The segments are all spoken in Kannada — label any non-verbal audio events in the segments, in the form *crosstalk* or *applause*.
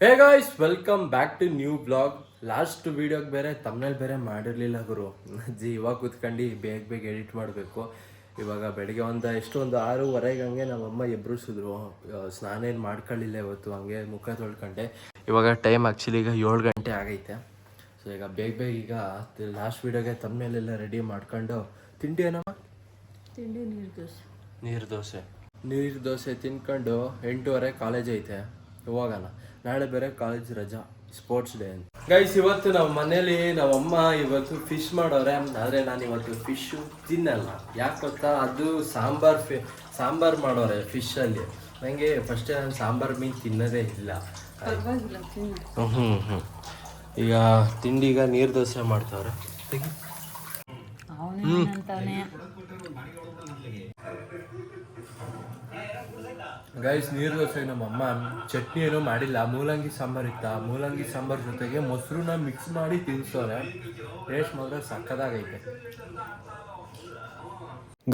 Hey guys welcome back to new blog last ವೀಡಿಯೋಗೆ ಬೇರೆ ತಮ್ಮನೇಲಿ ಬೇರೆ ಮಾಡಿರಲಿಲ್ಲ ಗುರು. *laughs* ಅಜ್ಜಿ ಇವಾಗ ಕೂತ್ಕೊಂಡು ಬೇಗ ಬೇಗ ಎಡಿಟ್ ಮಾಡಬೇಕು. ಇವಾಗ ಬೆಳಗ್ಗೆ ಒಂದು ಎಷ್ಟು ಒಂದು ಆರೂವರೆಗೆ ಹಂಗೆ ನಮ್ಮಮ್ಮ ಎಬ್ಬರಿಸಿದ್ರು ಸ್ನಾನ ಏನು ಮಾಡ್ಕೊಳ್ಳಿಲ್ಲ ಇವತ್ತು ಹಂಗೆ ಮುಖ ತೊಳ್ಕೊಂಡೆ. ಇವಾಗ ಟೈಮ್ ಆ್ಯಕ್ಚುಲಿ ಈಗ ಏಳು ಗಂಟೆ ಆಗೈತೆ. ಸೊ ಈಗ ಬೇಗ ಬೇಗ ಈಗ ಲಾಸ್ಟ್ ವೀಡಿಯೋಗೆ ತಮ್ಮನೇಲೆಲ್ಲ ರೆಡಿ ಮಾಡ್ಕೊಂಡು ತಿಂಡಿ ಏನಮ್ಮ? ತಿಂಡಿ ನೀರು ದೋಸೆ. ನೀರು ದೋಸೆ. ನೀರು ದೋಸೆ ತಿನ್ಕೊಂಡು ಎಂಟೂವರೆ ಕಾಲೇಜ್ ಐತೆ. ಹೋಗೋಣ. ನಾಳೆ ಬೇರೆ ಕಾಲೇಜ್ ರಜಾ ಸ್ಪೋರ್ಟ್ಸ್ ಡೇ ಅಂತ. ಗೈಸ್ ಇವತ್ತು ನಮ್ಮ ಮನೇಲಿ ನಮ್ಮಮ್ಮ ಇವತ್ತು ಫಿಶ್ ಮಾಡೋರೆ. ಆದರೆ ನಾನು ಇವತ್ತು ಫಿಶ್ಶು ತಿನ್ನಲ್ಲ. ಯಾಕೆ ಗೊತ್ತಾ? ಅದು ಸಾಂಬಾರ್ ಫಿ ಸಾಂಬಾರ್ ಮಾಡೋರೆ ಫಿಶಲ್ಲಿ ನನಗೆ ಫಸ್ಟೇ ನಾನು ಸಾಂಬಾರ್ ಮೀನು ತಿನ್ನೋದೇ ಇಲ್ಲ. ಹ್ಞೂ ಹ್ಞೂ ಈಗ ತಿಂಡಿಗ ನೀರು ದೋಸೆ ಮಾಡ್ತಾವ್ರೆ. ತೆಗಿ. ಗೈಸ್ ನೀರು ದೋಸೆ ನಮ್ಮಮ್ಮ ಚಟ್ನಿ ಏನೂ ಮಾಡಿಲ್ಲ. ಮೂಲಂಗಿ ಸಾಂಬಾರ್ ಇತ್ತ? ಮೂಲಂಗಿ ಸಾಂಬಾರ್ ಜೊತೆಗೆ ಮೊಸರನ್ನ ಮಿಕ್ಸ್ ಮಾಡಿ ತಿನ್ಸೋರೆ. ಟೇಸ್ಟ್ ಮಾತ್ರ ಸಕ್ಕದಾಗೈತೆ.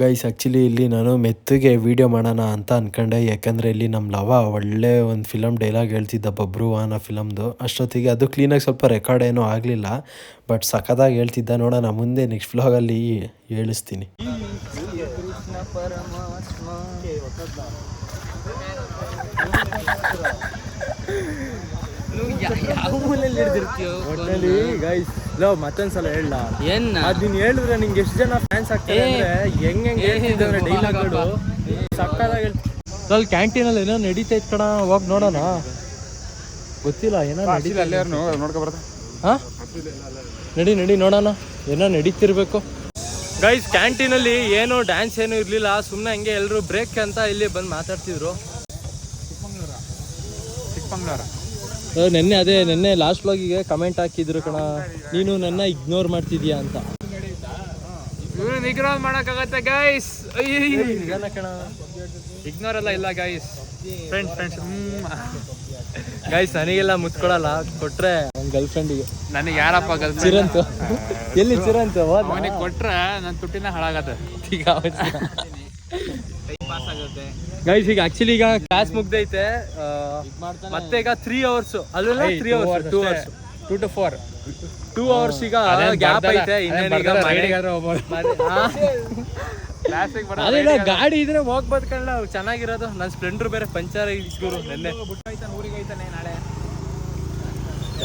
ಗೈಸ್ ಆ್ಯಕ್ಚುಲಿ ಇಲ್ಲಿ ನಾನು ಮೆತ್ತಗೆ ವೀಡಿಯೋ ಮಾಡೋಣ ಅಂತ ಅನ್ಕೊಂಡೆ. ಯಾಕಂದರೆ ಇಲ್ಲಿ ನಮ್ಮ ಲವ ಒಳ್ಳೆ ಒಂದು ಫಿಲಮ್ ಡೈಲಾಗ್ ಹೇಳ್ತಿದ್ದ ಬಬ್ರು ಅನ್ನೋ ಫಿಲಮ್ದು ಅಷ್ಟೊತ್ತಿಗೆ ಅದು ಕ್ಲೀನಾಗಿ ಸ್ವಲ್ಪ ರೆಕಾರ್ಡ್ ಏನೂ ಆಗಲಿಲ್ಲ. ಬಟ್ ಸಖತ್ತಾಗಿ ಹೇಳ್ತಿದ್ದ. ನೋಡೋಣ ಮುಂದೆ ನೆಕ್ಸ್ಟ್ ಫ್ಲಾಗಲ್ಲಿ ಹೇಳಿಸ್ತೀನಿ. *laughs* ಒಟ್ಟಲ್ಲಿ ಗೈಸ್ ಲೋ ಮತ್ತೊಂದ್ಸಲ ಹೇಳ ಏನ್? ಅದ್ ನೀನ್ ಹೇಳಿದ್ರೆ ನಿಂಗೆ ಎಷ್ಟು ಜನ ಫ್ಯಾನ್ಸ್ ಆಗ್ತಾರೆ ಅಂದ್ರೆ ಹೆಂಗ್ ಹೆಂಗ್ ಹೇಳ್ತಿದ್ದಾರೆ ಡೈಲಾಗ್ಗಳು ಸಕ್ಕದಾಗಿ ಅಲ್ಲಿ ಕ್ಯಾಂಟೀನ್ ಅಲ್ಲಿ ಏನೋ ನಡೀತೈತ್ ಕಣ ಹೋಗ್ ನೋಡೋಣ. ಗೊತ್ತಿಲ್ಲ ಏನೋ ನಡೀತಾ ನೋಡ್ಕೊ ಬರ್ತಾ. ಹಾ? ನಡಿ ನಡಿ ನೋಡೋಣ. ಏನೋ ನಡೀತಿರ್ಬೇಕು. ಗೈಸ್ ಕ್ಯಾಂಟೀನ್ ಅಲ್ಲಿ ಏನು ಡ್ಯಾನ್ಸ್ ಏನು ಇರ್ಲಿಲ್ಲ. ಸುಮ್ಮನೆ ಹಂಗೆ ಎಲ್ಲರೂ ಬ್ರೇಕ್ ಅಂತ ಇಲ್ಲಿ ಬಂದು ಮಾತಾಡ್ತಿದ್ರು. ಚಿಕ್ಕಮಂಗ್ಳೂರ. ಅಹ್, ನೆನ್ನೆ ಅದೇ ನೆನ್ನೆ ಲಾಸ್ಟ್ ಬ್ಲಾಗಿಗೆ ಕಮೆಂಟ್ ಹಾಕಿದ್ರು ಕಣ. ನೀನು ನನ್ನ ಇಗ್ನೋರ್ ಮಾಡ್ತಿದ್ಯಾ ಅಂತ. ಇಗ್ನೋರ್ ನಿಗ್ರಹ ಮಾಡಕ್ಕಾಗತ್ತೆ ಗೈಸ್ ಕಣ. ಇಗ್ನೋರ್ ಎಲ್ಲ ಇಲ್ಲ ಗೈಸ್ ಫ್ರೆಂಡ್ ಫ್ರೆಂಡ್ಸ್ ಗೈಸ್ ನನಗೆಲ್ಲ ಮುಚ್ಕೊಳಲ್ಲ. ಕೊಟ್ರೆ ನನ್ನ ಗರ್ಲ್ ಫ್ರೆಂಡಿಗೆ ನನಗೆ ಯಾರಪ್ಪ ಗರ್ಲ್ ಚಿರಂತು. ಎಲ್ಲಿ ಚಿರಂತು? ಕೊಟ್ರೆ ನನ್ನ ತುಟ್ಟಿನ ಹಾಳಾಗತ್ತೆ. ಗೈಸ್ ಈಗ ಆಕ್ಚುಲಿ ಈಗ ಕ್ಲಾಸ್ ಮುಗ್ದೈತೆ ಮತ್ತೆ ಈಗ ತ್ರೀ ಅವರ್ಸ್ ಅಲ್ಲ three hours two hours two to four two hours ಈಗ ಗ್ಯಾಪ್ ಐತೆ ಇನ್ನೇನೀಗ *laughs* ಅದೇನ ಗಾಡಿ ಇದ್ರೆ ಹೋಗ್ಬೋದು ಕಣ್ಣ ಚೆನ್ನಾಗಿರೋದು. ನನ್ನ ಸ್ಪ್ಲೆಂಡರ್ ಬೇರೆ ಪಂಚರ್ ಇಸ್ಕೂರು ನೆನ್ನೆ. ಊರಿಗೆ ಹೋಯ್ತಾನೆ ನಾಳೆ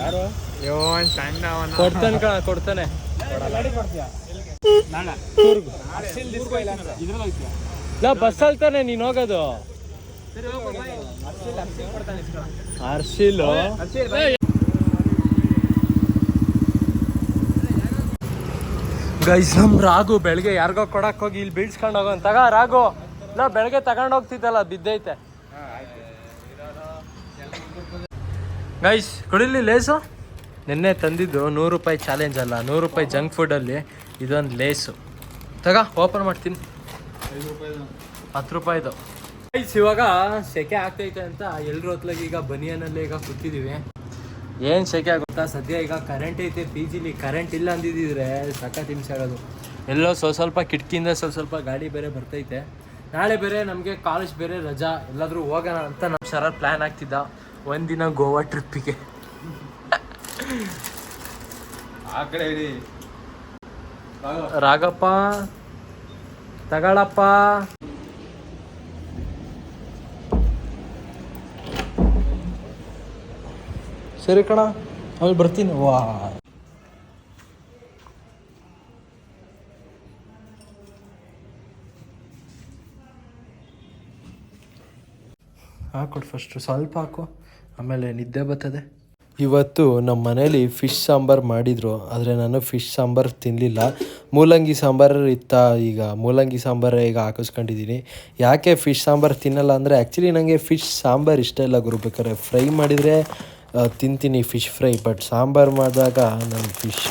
ಯಾರು ಅಯ್ಯೋ ಸಣ್ಣ ಅವನ. ಕೊಡ್ತಾನೆ ಕಣ ಕೊಡ್ತಾನೆ. ನಾಳೆ. ಇಲ್ಲ ಬಸ್ಸಲ್ಲಿ ಅಲ್ತಾನೆ ನೀನು ಹೋಗೋದು? ಅರ್ಶಿಲು? ಗೈಸ್ ನಮ್ ರಾಗು ಬೆಳಗ್ಗೆ ಯಾರಿಗೋ ಕೊಡಕ್ ಹೋಗಿ ಇಲ್ಲಿ ಬೀಳ್ಸ್ಕೊಂಡು ಹೋಗೋ ತಗ ರಾಗು ಇಲ್ಲ ಬೆಳಗ್ಗೆ ತಗೊಂಡ್ ಹೋಗ್ತಿದ್ದಲ್ಲ ಬಿದ್ದೈತೆ. ಗೈಸ್ ಕುಡಿಲಿ ಲೇಸು? ನಿನ್ನೆ ತಂದಿದ್ದು ನೂರು ರೂಪಾಯಿ ಚಾಲೆಂಜ್ ಅಲ್ಲ ನೂರು ರೂಪಾಯಿ ಜಂಕ್ ಫುಡಲ್ಲಿ ಇದೊಂದು ಲೇಸು. ತಗ ಓಪನ್ ಮಾಡ್ತೀನಿ. ಹತ್ತು ರೂಪಾಯಿದು ಗೈಸ್ ಇವಾಗ ಸೆಕೆ ಆಗ್ತೈತೆ ಅಂತ ಎಲ್ರ ಹೊತ್ಲಾಗ ಈಗ ಬನಿಯನಲ್ಲೇ ಈಗ ಕೂತಿದ್ದೀವಿ ಏನು ಸೆಕೆ ಆಗುತ್ತಾ ಸದ್ಯ ಈಗ ಕರೆಂಟ್ ಐತೆ ಪಿ ಜಿಲಿ ಕರೆಂಟ್ ಇಲ್ಲ ಅಂದಿದ್ದಿದ್ರೆ ಸಕ್ಕ ತಿನ್ಸಾಡೋದು ಆಗೋದು. ಎಲ್ಲೋ ಸ್ವಲ್ಪ ಸ್ವಲ್ಪ ಕಿಟಕಿಯಿಂದ ಸ್ವಲ್ಪ ಸ್ವಲ್ಪ ಗಾಡಿ ಬೇರೆ ಬರ್ತೈತೆ. ನಾಳೆ ಬೇರೆ ನಮಗೆ ಕಾಲೇಜ್ ಬೇರೆ ರಜಾ ಎಲ್ಲಾದರೂ ಹೋಗೋಣ ಅಂತ ನಮ್ಮ ಶರತ್ ಪ್ಲ್ಯಾನ್ ಆಗ್ತಿದ್ದ ಒಂದಿನ ಗೋವಾ ಟ್ರಿಪ್ಪಿಗೆ ಆ ಕಡೆ ಇಡಿ ರಾಗಪ್ಪ ತಗಳಪ್ಪ. ಸರಿ ಕಣ ಅಲ್ಲಿ ಬರ್ತೀನಿ. ವಾ. ಹಾಕೊಡು ಫಸ್ಟು ಸ್ವಲ್ಪ ಹಾಕು. ಆಮೇಲೆ ನಿದ್ದೆ ಬರ್ತದೆ. ಇವತ್ತು ನಮ್ಮ ಮನೇಲಿ ಫಿಶ್ ಸಾಂಬಾರು ಮಾಡಿದರು, ಆದರೆ ನಾನು ಫಿಶ್ ಸಾಂಬಾರು ತಿನ್ನಲಿಲ್ಲ ಮೂಲಂಗಿ ಸಾಂಬಾರು ಇತ್ತ, ಈಗ ಮೂಲಂಗಿ ಸಾಂಬಾರು ಈಗ ಹಾಕಿಸ್ಕೊಂಡಿದ್ದೀನಿ ಯಾಕೆ ಫಿಶ್ ಸಾಂಬಾರು ತಿನ್ನಲ್ಲ ಅಂದರೆ ಆ್ಯಕ್ಚುಲಿ ನನಗೆ ಫಿಶ್ ಸಾಂಬಾರು ಇಷ್ಟ ಇಲ್ಲ ಗುರು ಬೇಕಾದ್ರೆ ಫ್ರೈ ಮಾಡಿದರೆ ತಿಂತೀನಿ ಫಿಶ್ ಫ್ರೈ ಬಟ್ ಸಾಂಬಾರು ಮಾಡಿದಾಗ ನಾನು ಫಿಶ್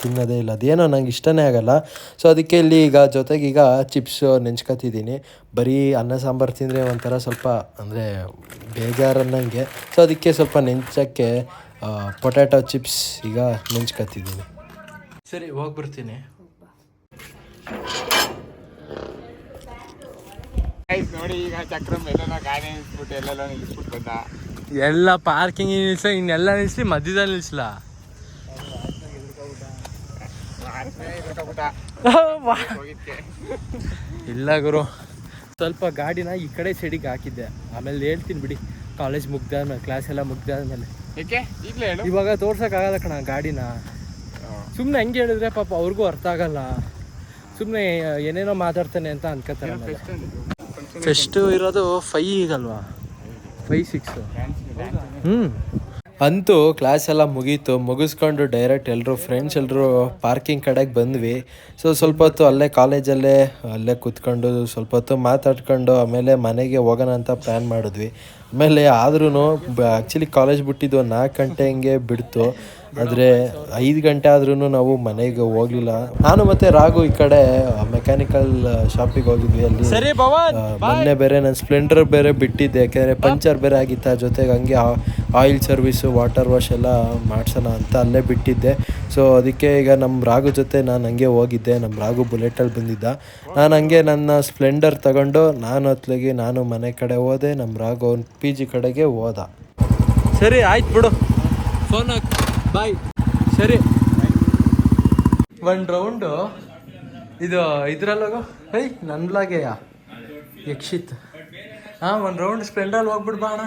ತಿನ್ನೋದೇ ಇಲ್ಲ. ಅದೇನೋ ನಂಗೆ ಇಷ್ಟನೇ ಆಗಲ್ಲ. ಸೊ ಅದಕ್ಕೆ ಇಲ್ಲಿ ಈಗ ಜೊತೆಗೆ ಈಗ ಚಿಪ್ಸ್ ನೆಂಚ್ಕೊತಿದ್ದೀನಿ. ಬರೀ ಅನ್ನ ಸಾಂಬಾರು ತಿಂದರೆ ಒಂಥರ ಸ್ವಲ್ಪ ಅಂದರೆ ಬೇಜಾರನ್ನಂಗೆ. ಸೊ ಅದಕ್ಕೆ ಸ್ವಲ್ಪ ನೆಂಚಕ್ಕೆ ಪೊಟ್ಯಾಟೊ ಚಿಪ್ಸ್ ಈಗ ನೆಂಚ್ಕೊತಿದ್ದೀನಿ. ಸರಿ ಹೋಗ್ಬಿಡ್ತೀನಿ. ನೋಡಿ ಈಗ ಚಕ್ರ ಎಲ್ಲೆಲ್ಲ ಗಾಡಿ ಇಟ್ಬಿಟ್ಟು ಎಲ್ಲೆಲ್ಲ ಇಟ್ಬಿಟ್ಟು ಬಂದ. ಎಲ್ಲ ಪಾರ್ಕಿಂಗ್ ನಿಲ್ಸ ಇನ್ನೆಲ್ಲ ನಿಲ್ಸಿ ಮಧ್ಯದಲ್ಲಿ ನಿಲ್ಸಲ. ಇಲ್ಲ ಗುರು. ಸ್ವಲ್ಪ ಗಾಡಿನ ಈ ಕಡೆ ಸೈಡಿಗೆ ಹಾಕಿದ್ದೆ. ಆಮೇಲೆ ಹೇಳ್ತೀನಿ ಬಿಡಿ ಕಾಲೇಜ್ ಮುಗ್ದಾದ್ಮೇಲೆ ಕ್ಲಾಸ್ ಎಲ್ಲ ಮುಗ್ದಾದ್ಮೇಲೆ. ಇವಾಗ ತೋರ್ಸಕ್ಕಾಗಲ್ಲ ಕಣ ಗಾಡಿನ. ಸುಮ್ಮನೆ ಹಂಗೆ ಹೇಳಿದ್ರೆ ಪಾಪ ಅವ್ರಿಗೂ ಅರ್ಥ ಆಗಲ್ಲ. ಸುಮ್ಮನೆ ಏನೇನೋ ಮಾತಾಡ್ತಾನೆ ಅಂತ ಅನ್ಕೋತಾರೆ ಫೆಸ್ಟ್ ಇರೋದು ಫೈ ಈಗಲ್ವಾ ಫೈ ಸಿಕ್ಸ್ ಹ್ಞೂ ಅಂತೂ ಕ್ಲಾಸ್ ಎಲ್ಲ ಮುಗೀತು. ಮುಗಿಸ್ಕೊಂಡು ಡೈರೆಕ್ಟ್ ಎಲ್ಲರೂ ಫ್ರೆಂಡ್ಸ್ ಎಲ್ಲರೂ ಪಾರ್ಕಿಂಗ್ ಕಡೆಗೆ ಬಂದ್ವಿ. ಸೊ ಸ್ವಲ್ಪ ಹೊತ್ತು ಅಲ್ಲೇ ಕಾಲೇಜಲ್ಲೇ ಅಲ್ಲೇ ಕೂತ್ಕೊಂಡು ಸ್ವಲ್ಪ ಹೊತ್ತು ಮಾತಾಡ್ಕೊಂಡು ಆಮೇಲೆ ಮನೆಗೆ ಹೋಗೋಣ ಅಂತ ಪ್ಲ್ಯಾನ್ ಮಾಡಿದ್ವಿ. ಆಮೇಲೆ ಆದ್ರೂ ಆ್ಯಕ್ಚುಲಿ ಕಾಲೇಜ್ ಬಿಟ್ಟಿದ್ದು ನಾಲ್ಕು ಗಂಟೆ ಹಿಂಗೆ ಬಿಡ್ತು. ಆದರೆ ಐದು ಗಂಟೆ ಆದ್ರೂ ನಾವು ಮನೆಗೆ ಹೋಗ್ಲಿಲ್ಲ. ನಾನು ಮತ್ತೆ ರಾಘು ಈ ಕಡೆ ಮೆಕ್ಯಾನಿಕಲ್ ಶಾಪಿಗೆ ಹೋಗಿದ್ವಿ. ಅಲ್ಲಿ ಸರಿ ಭವನ್ ಆ, ಮೊನ್ನೆ ಬೇರೆ ನಾನು ಸ್ಪ್ಲೆಂಡರ್ ಬೇರೆ ಬಿಟ್ಟಿದ್ದೆ. ಯಾಕೆಂದರೆ ಪಂಚರ್ ಬೇರೆ ಆಗಿತ್ತ ಜೊತೆಗೆ ಹಂಗೆ ಆಯಿಲ್ ಸರ್ವಿಸು ವಾಟರ್ ವಾಶ್ ಎಲ್ಲ ಮಾಡ್ಸೋಣ ಅಂತ ಅಲ್ಲೇ ಬಿಟ್ಟಿದ್ದೆ. ಸೊ ಅದಕ್ಕೆ ಈಗ ನಮ್ಮ ರಾಘು ಜೊತೆ ನಾನು ಹಂಗೆ ಹೋಗಿದ್ದೆ. ನಮ್ಮ ರಾಘು ಬುಲೆಟಲ್ಲಿ ಬಂದಿದ್ದ. ನಾನು ಹಂಗೆ ನನ್ನ ಸ್ಪ್ಲೆಂಡರ್ ತಗೊಂಡು ನಾನು ಹೊತ್ಲಿಗೆ ನಾನು ಮನೆ ಕಡೆ ಹೋದೆ. ನಮ್ಮ ರಾಘು ಅವ್ನ ಪಿ ಜಿ ಕಡೆಗೆ ಹೋದ. ಸರಿ ಆಯ್ತು ಬಿಡು. Phone bye. ಸರಿ. ಒಂದು ರೌಂಡು ಇದು ಇದ್ರಲ್ಲೋಗೋ. ನನ್ ಬ್ಲಾಗೇಯ ಯಕ್ಷಿತ್. ಹಾಂ ಒಂದು ರೌಂಡ್ ಸ್ಪ್ಲೆಂಡಲ್ಲಿ ಹೋಗ್ಬಿಡ್ ಬಾ ಅಣ್ಣ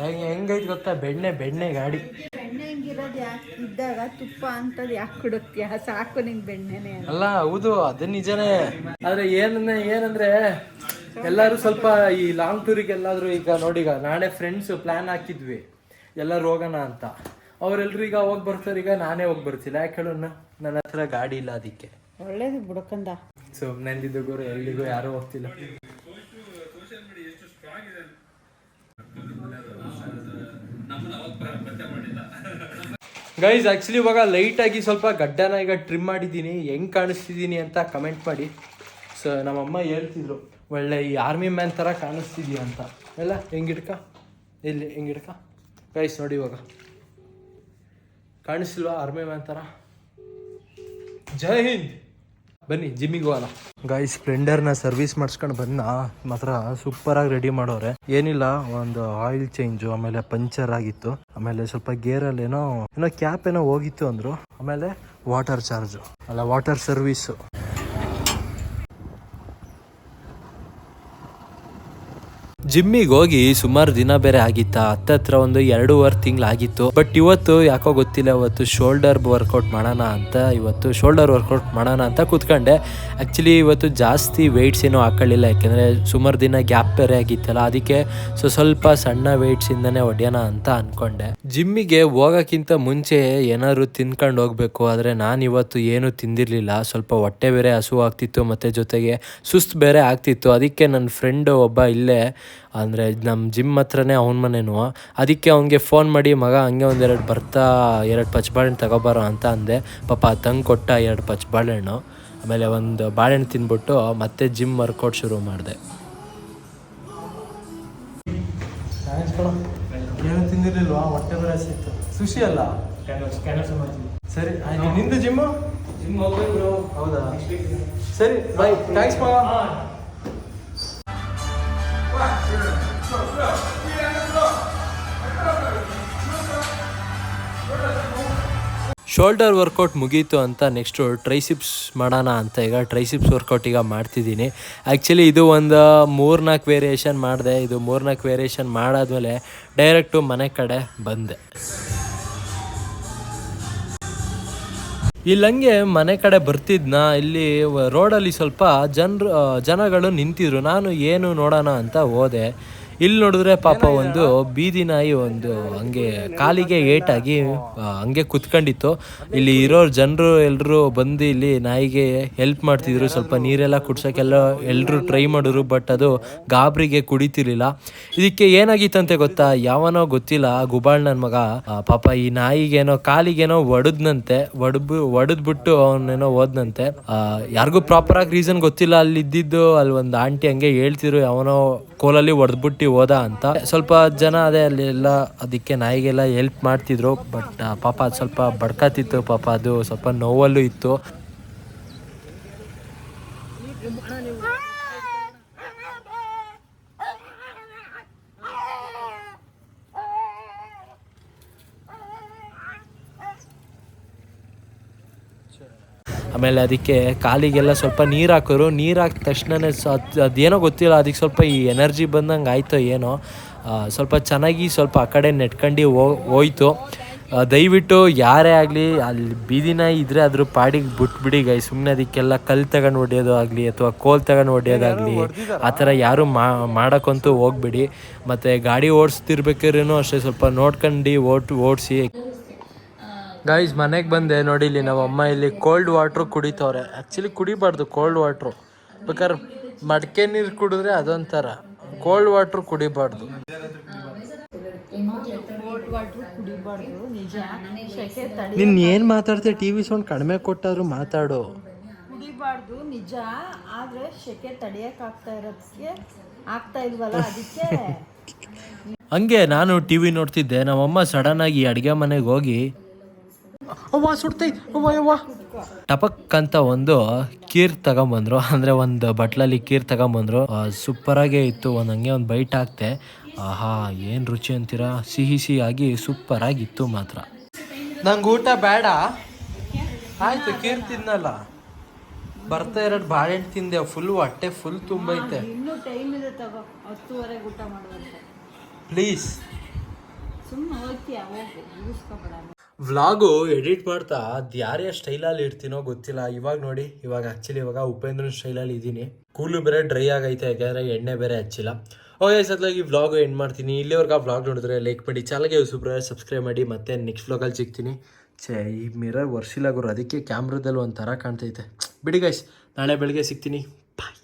ಹೆಂಗೆ ಹೆಂಗೈತೆ ಗೊತ್ತಾ? ಬೆಣ್ಣೆ ಬೆಣ್ಣೆ ಗಾಡಿ. ಬೆಣ್ಣೆ ಹಿಂಗಿರೋದು ಯಾಕೆ ಇದ್ದಾಗ ತುಪ್ಪ ಅಂತದ್ ಯಾಕೆ ಕೊಡುತ್ತೀಯ ಸಾಕು ನಿಂಗೆ ಬೆಣ್ಣೆನೆ ಅಲ್ಲ ಹೌದು ಅದು ನಿಜನೇ. ಆದ್ರೆ ಏನನ್ನ ಏನಂದ್ರೆ ಎಲ್ಲರೂ ಸ್ವಲ್ಪ ಈ ಲಾಂಗ್ ಟೂರಿಗೆ ಎಲ್ಲಾದ್ರೂ ಈಗ ನೋಡಿ ಈಗ ನಾಳೆ ಫ್ರೆಂಡ್ಸ್ ಪ್ಲಾನ್ ಹಾಕಿದ್ವಿ. ಎಲ್ಲರೂ ಹೋಗೋಣ ಅಂತ. ಅವರೆಲ್ಲರೂ ಈಗ ಹೋಗಿ ಬರ್ತಾರೆ ಈಗ ನಾನೇ ಹೋಗಿ ಬರ್ತಿಲ್ಲ ಯಾಕೆ ಹೇಳು ನನ್ನ ಹತ್ರ ಗಾಡಿ ಇಲ್ಲ ಅದಕ್ಕೆ. ಒಳ್ಳೇದು ಬುಡಕಂದ ಸೊ ನಂದಿದ್ದು ಗುರು ಎಲ್ಲಿಗೂ ಯಾರು ಹೋಗ್ತಿಲ್ಲ. ಗೈಸ್ ಆ್ಯಕ್ಚುಲಿ ಇವಾಗ ಲೈಟಾಗಿ ಸ್ವಲ್ಪ ಗಡ್ಡನ ಈಗ ಟ್ರಿಮ್ ಮಾಡಿದ್ದೀನಿ. ಹೆಂಗೆ ಕಾಣಿಸ್ತಿದ್ದೀನಿ ಅಂತ ಕಮೆಂಟ್ ಮಾಡಿ. ಸೊ ನಮ್ಮಮ್ಮ ಹೇಳ್ತಿದ್ರು ಒಳ್ಳೆ ಈ ಆರ್ಮಿ ಮ್ಯಾನ್ ಥರ ಕಾಣಿಸ್ತಿದ್ಯಾ ಅಂತ. ಎಲ್ಲ ಹೆಂಗಿಡ್ಕ? ಇಲ್ಲಿ ಹೆಂಗಿಡ್ಕ? ಗೈಸ್ ನೋಡಿ ಇವಾಗ. ಕಾಣಿಸ್ತಿಲ್ವಾ ಆರ್ಮಿ ಮ್ಯಾನ್ ಥರ ಜೈ ಹಿಂದ್. ಬನ್ನಿ, ಜಿಮ್ಮಿಗೆ ಹೋಗಲ್ಲ ಗಾಯ್ ಸ್ಪ್ಲೆಂಡರ್ನ ಸರ್ವಿಸ್ ಮಾಡಿಸ್ಕೊಂಡು ಬಂದ ಮಾತ್ರ ಸೂಪರಾಗಿ ರೆಡಿ ಮಾಡೋರೆ. ಏನಿಲ್ಲ, ಒಂದು ಆಯಿಲ್ ಚೇಂಜು ಆಮೇಲೆ ಪಂಚರ್ ಆಗಿತ್ತು. ಆಮೇಲೆ ಸ್ವಲ್ಪ ಗೇರಲ್ಲಿ ಏನೋ ಏನೋ ಕ್ಯಾಪ್ ಏನೋ ಹೋಗಿತ್ತು ಅಂದರು. ಆಮೇಲೆ ವಾಟರ್ ಚಾರ್ಜು ಅಲ್ಲ ವಾಟರ್ ಸರ್ವಿಸು ಜಿಮ್ಮಿಗೆ ಹೋಗಿ ಸುಮಾರು ದಿನ ಬೇರೆ ಆಗಿತ್ತ ಹತ್ತತ್ರ ಒಂದು ಎರಡೂವರೆ ತಿಂಗಳಾಗಿತ್ತು. ಬಟ್ ಇವತ್ತು ಯಾಕೋ ಗೊತ್ತಿಲ್ಲ, ಇವತ್ತು ಶೋಲ್ಡರ್ ವರ್ಕೌಟ್ ಮಾಡೋಣ ಅಂತ, ಇವತ್ತು ಶೋಲ್ಡರ್ ವರ್ಕೌಟ್ ಮಾಡೋಣ ಅಂತ ಕೂತ್ಕೊಂಡೆ. ಆ್ಯಕ್ಚುಲಿ ಇವತ್ತು ಜಾಸ್ತಿ ವೆಯ್ಟ್ಸ್ ಏನೂ ಹಾಕೊಳ್ಳಿಲ್ಲ ಯಾಕೆಂದರೆ ಸುಮಾರು ದಿನ ಗ್ಯಾಪ್ ಬೇರೆ ಆಗಿತ್ತಲ್ಲ, ಅದಕ್ಕೆ ಸೊ ಸ್ವಲ್ಪ ಸಣ್ಣ ವೆಯ್ಟ್ಸಿಂದನೇ ಹೊಡೆಯೋಣ ಅಂತ ಅಂದ್ಕೊಂಡೆ ಜಿಮ್ಮಿಗೆ ಹೋಗೋಕ್ಕಿಂತ ಮುಂಚೆ ಏನಾದ್ರು ತಿನ್ಕೊಂಡು ಹೋಗಬೇಕು, ಆದರೆ ನಾನು ಇವತ್ತು ಏನೂ ತಿಂದಿರಲಿಲ್ಲ. ಸ್ವಲ್ಪ ಹೊಟ್ಟೆ ಬೇರೆ ಹಸು ಆಗ್ತಿತ್ತು, ಮತ್ತು ಜೊತೆಗೆ ಸುಸ್ತು ಬೇರೆ ಆಗ್ತಿತ್ತು. ಅದಕ್ಕೆ ನನ್ನ ಫ್ರೆಂಡು ಒಬ್ಬ ಇಲ್ಲೇ ಅಂದರೆ ನಮ್ಮ ಜಿಮ್ ಹತ್ರನೇ ಅವನ ಮನೆನೂ. ಅದಕ್ಕೆ ಅವನಿಗೆ ಫೋನ್ ಮಾಡಿ ಮಗ ಹಂಗೆ ಒಂದೆರಡು ಬರ್ತಾ ಎರಡು ಪಚ್ ಬಾಳೆಹಣ್ಣು ತಗೋಬಾರೋ ಅಂತ ಅಂದೆ. ಪಾಪ ತಂಗೆ ಕೊಟ್ಟ ಎರಡು ಪಚ್ ಬಾಳೆಹಣ್ಣು. ಆಮೇಲೆ ಒಂದು ಬಾಳೆಹಣ್ಣು ತಿಂದ್ಬಿಟ್ಟು ಮತ್ತೆ ಜಿಮ್ ವರ್ಕೌಟ್ ಶುರು ಮಾಡಿದೆ. ಏನು ತಿಂದಿರ್ಲಿಲ್ವಾ? ಹೊಟ್ಟೆ ಬರ ಸಿಕ್ತು ಸುಶಿ ಅಲ್ಲ? ಸರಿ ಆಯ್ತು. ನಿಂದು ಜಿಮ್ಮು ಜಿಮ್ ಹೋಗ್ಬೇಕು ಹೌದಾ? ಸರಿ ಬಾಯ್ ಥ್ಯಾಂಕ್ಸ್ ಮಗ ಶೋಲ್ಡರ್ ವರ್ಕೌಟ್ ಮುಗೀತು ಅಂತ ನೆಕ್ಸ್ಟು ಟ್ರೈಸಿಪ್ಸ್ ಮಾಡೋಣ ಅಂತ ಈಗ ಟ್ರೈಸಿಪ್ಸ್ ವರ್ಕೌಟ್ ಈಗ ಮಾಡ್ತಿದ್ದೀನಿ. ಆ್ಯಕ್ಚುಲಿ ಇದು ಒಂದು ಮೂರ್ನಾಲ್ಕು ವೇರಿಯೇಷನ್ ಮಾಡಿದೆ. ಇದು ಮೂರ್ನಾಲ್ಕು ವೇರಿಯೇಷನ್ ಮಾಡಾದ್ಮೇಲೆ ಡೈರೆಕ್ಟು ಮನೆ ಕಡೆ ಬಂದೆ. ಇಲ್ಲಂಗೆ ಮನೆ ಕಡೆ ಬರ್ತಿದ್ನ. ಇಲ್ಲಿ ರೋಡಲ್ಲಿ ಸ್ವಲ್ಪ ಜನರು ಜನಗಳು ನಿಂತಿದ್ರು. ನಾನು ಏನು ನೋಡೋಣ ಅಂತ ಹೋದೆ. ಇಲ್ಲಿ ನೋಡಿದ್ರೆ ಪಾಪ ಒಂದು ಬೀದಿ ನಾಯಿ ಒಂದು ಹಂಗೆ ಕಾಲಿಗೆ ಏಟಾಗಿ ಹಂಗೆ ಕುತ್ಕೊಂಡಿತ್ತು. ಇಲ್ಲಿ ಇರೋ ಜನರು ಎಲ್ಲರೂ ಬಂದು ಇಲ್ಲಿ ನಾಯಿಗೆ ಹೆಲ್ಪ್ ಮಾಡ್ತಿದ್ರು. ಸ್ವಲ್ಪ ನೀರೆಲ್ಲ ಕುಡ್ಸೋಕ್ಕೆಲ್ಲ ಎಲ್ಲರೂ ಟ್ರೈ ಮಾಡಿದ್ರು ಬಟ್ ಅದು ಗಾಬರಿಗೆ ಕುಡಿತಿರ್ಲಿಲ್ಲ. ಇದಕ್ಕೆ ಏನಾಗಿತ್ತಂತೆ ಗೊತ್ತಾ? ಯಾವನೋ ಗೊತ್ತಿಲ್ಲ ಗುಬಾಳ್ ನನ್ನ ಮಗ. ಪಾಪ ಈ ನಾಯಿಗೇನೋ ಕಾಲಿಗೇನೋ ಒಡದ್ನಂತೆ. ಒಡಬು ಒಡದ್ಬಿಟ್ಟು ಅವನೇನೋ ಹೋದ್ನಂತೆ ಆ, ಯಾರಿಗೂ ಪ್ರಾಪರ್ ಆಗಿ ರೀಸನ್ ಗೊತ್ತಿಲ್ಲ ಅಲ್ಲಿ ಇದ್ದಿದ್ದು ಅಲ್ಲಿ ಒಂದು ಆಂಟಿ ಹಂಗೆ ಹೇಳ್ತಿರು ಯಾವನೋ ಕೋಲಲ್ಲಿ ಹೊಡೆದ್ಬಿಟ್ಟು ಹೋದ ಅಂತ. ಸ್ವಲ್ಪ ಜನ ಅದೇ ಅಲ್ಲಿ ಎಲ್ಲ ಅದಕ್ಕೆ ನಾಯಿಗೆಲ್ಲ ಹೆಲ್ಪ್ ಮಾಡ್ತಿದ್ರು ಬಟ್ ಪಾಪ ಅದು ಸ್ವಲ್ಪ ಬಡ್ಕತಿತ್ತು ಪಾಪ ಅದು ಸ್ವಲ್ಪ ನೋವಲ್ಲೂ ಇತ್ತು. ಆಮೇಲೆ ಅದಕ್ಕೆ ಕಾಲಿಗೆಲ್ಲ ಸ್ವಲ್ಪ ನೀರು ಹಾಕೋರು. ನೀರು ಹಾಕಿದ ತಕ್ಷಣನೇ ಸ ಅದ್- ಅದೇನೋ ಗೊತ್ತಿಲ್ಲ. ಅದಕ್ಕೆ ಸ್ವಲ್ಪ ಈ ಎನರ್ಜಿ ಬಂದಂಗೆ ಆಯಿತೋ ಏನೋ. ಸ್ವಲ್ಪ ಚೆನ್ನಾಗಿ ಸ್ವಲ್ಪ ಆ ಕಡೆ ನೆಟ್ಕೊಂಡು ಹೋ ಹೋಯ್ತು. ದಯವಿಟ್ಟು ಯಾರೇ ಆಗಲಿ ಅಲ್ಲಿ ಬೀದಿನ ಇದ್ದರೆ ಅದ್ರ ಪಾಡಿಗೆ ಬಿಟ್ಬಿಡಿ ಗೈ ಸುಮ್ಮನೆ ಅದಕ್ಕೆಲ್ಲ ಕಲ್ಲು ತಗೊಂಡು ಹೊಡಿಯೋದು ಆಗಲಿ ಅಥವಾ ಕೋಲ್ ತಗೊಂಡು ಹೊಡಿಯೋದಾಗಲಿ ಆ ಥರ ಯಾರು ಮಾಡೋಕ್ಕಂತೂ ಹೋಗ್ಬೇಡಿ. ಮತ್ತು ಗಾಡಿ ಓಡಿಸ್ತಿರ್ಬೇಕಾದ್ರೂ ಅಷ್ಟೇ ಸ್ವಲ್ಪ ನೋಡ್ಕೊಂಡು ಓಟ್ ಓಡಿಸಿ. ಗೈಸ್ ಮನೆಗೆ ಬಂದೆ ನೋಡಿ ಇಲ್ಲಿ ನಮ್ಮ ಅಮ್ಮ ಇಲ್ಲಿ cold water ಕುಡಿತವ್ರೆ. Actually ಕುಡಿಬಾರ್ದು cold water ಬೇಕಾದ್ರೆ ಮಡಕೆ ನೀರು ಕುಡಿದ್ರೆ ಅದೊಂಥರ. Cold water ಕುಡಿಬಾರ್ದು. ಕೋಲ್ಡ್ ವಾಟ್ರ್ ಕುಡಿಬಾರ್ದು ನಿಜ ಸೆಕೆ ನೀನು ಏನು ಮಾತಾಡ್ತೀಯ ಟಿ ವಿ ಸೌಂಡ್ ಕಡಿಮೆ ಕೊಟ್ಟಾದ್ರೂ ಮಾತಾಡು. ಕುಡಿಬಾರ್ದು ನಿಜ. ಆದ್ರೆ ಸೆಕೆ ತಡಿಯಕ್ಕಾಗ್ತಾ ಇರೋದಕ್ಕೆ ಆಗ್ತಾ ಇಲ್ವಲ್ಲ ಅದಕ್ಕೆ? ಹಂಗೆ ನಾನು ಟಿ ವಿ ನೋಡ್ತಿದ್ದೆ. ನಮ್ಮಮ್ಮ ಸಡನ್ ಆಗಿ ಅಡುಗೆ ಮನೆಗೆ ಹೋಗಿ ಅವ್ವ ಟಪಕ್ ಅಂತ ಒಂದು ಕೀರ್ ತಗೊಂಬಂದ್ರು. ಅಂದ್ರೆ ಒಂದು ಬಟ್ಲಲ್ಲಿ ಕೀರ್ ತಗೊಂಬಂದ್ರು. ಸೂಪರ್ ಆಗೇ ಇತ್ತು. ಒಂದು ಹಂಗೆ ಒಂದು ಬೈಟ್ ಹಾಕ್ತೆ. ಆಹಾ ಏನು ರುಚಿ ಅಂತೀರಾ? ಸಿಹಿ ಸಿಹಿ ಆಗಿ ಸೂಪರ್ ಆಗಿತ್ತು ಮಾತ್ರ. ನಂಗೆ ಊಟ ಬೇಡ. ಆಯ್ತು ಕೀರ್ ತಿನ್ನಲ್ಲ. ಬರ್ತಾ ಎರಡು ಬಾಳೆಹಣ್ಣು ತಿಂದೆ. ಫುಲ್ ಹೊಟ್ಟೆ ಫುಲ್ ತುಂಬೈತೆ. ಇನ್ನೂ ಟೈಮ್ ಇದೆ ತಗೋ. ಹತ್ತುವರೆಗೆ ಊಟ ಮಾಡುವಂತ. ಪ್ಲೀಸ್ ಸುಮ್ಮನೆ ಹೋಗ್ತೀಯ? ಹೋಗು ಮುಗಿಸ್ಕೊಬೇಡ. ವ್ಲಾಗು ಎಡಿಟ್ ಮಾಡ್ತಾ ಅದು ಯಾರ್ಯಾರ ಸ್ಟೈಲಲ್ಲಿ ಇರ್ತೀನೋ ಗೊತ್ತಿಲ್ಲ. ಇವಾಗ ನೋಡಿ, ಇವಾಗ ಆ್ಯಕ್ಚುಲಿ ಇವಾಗ ಉಪೇಂದ್ರನ ಸ್ಟೈಲಲ್ಲಿ ಇದ್ದೀನಿ ಕೂಲು ಬೇರೆ ಡ್ರೈ ಆಗೈತೆ, ಯಾಕೆಂದರೆ ಎಣ್ಣೆ ಬೇರೆ ಹಚ್ಚಿಲ್ಲ. ಓಕೆ ಸತ್ಲಾಗಿ ವ್ಲಾಗು ಎಂಡ್ ಮಾಡ್ತೀನಿ. ಇಲ್ಲಿವರೆಗೆ ಆ ವ್ಲಾಗ್ ನೋಡಿದ್ರೆ ಲೈಕ್ ಮಾಡಿ ಚಾನಲ್ಗೆ ಸೂಪರ್ ಸಬ್ಸ್ಕ್ರೈಬ್ ಮಾಡಿ, ಮತ್ತೆ ನೆಕ್ಸ್ಟ್ ವ್ಲಾಗಲ್ಲಿ ಸಿಗ್ತೀನಿ. ಛೇ, ಈ ಮಿರರ್ ವರ್ಷಿಲ್ಲ ಗುರು. ಅದಕ್ಕೆ ಕ್ಯಾಮ್ರಾದಲ್ಲಿ ಒಂಥರ ಕಾಣ್ತೈತೆ. ಬಿಡಿ ಗೈಸ್ ನಾಳೆ ಬೆಳಗ್ಗೆ ಸಿಗ್ತೀನಿ. ಬಾಯ್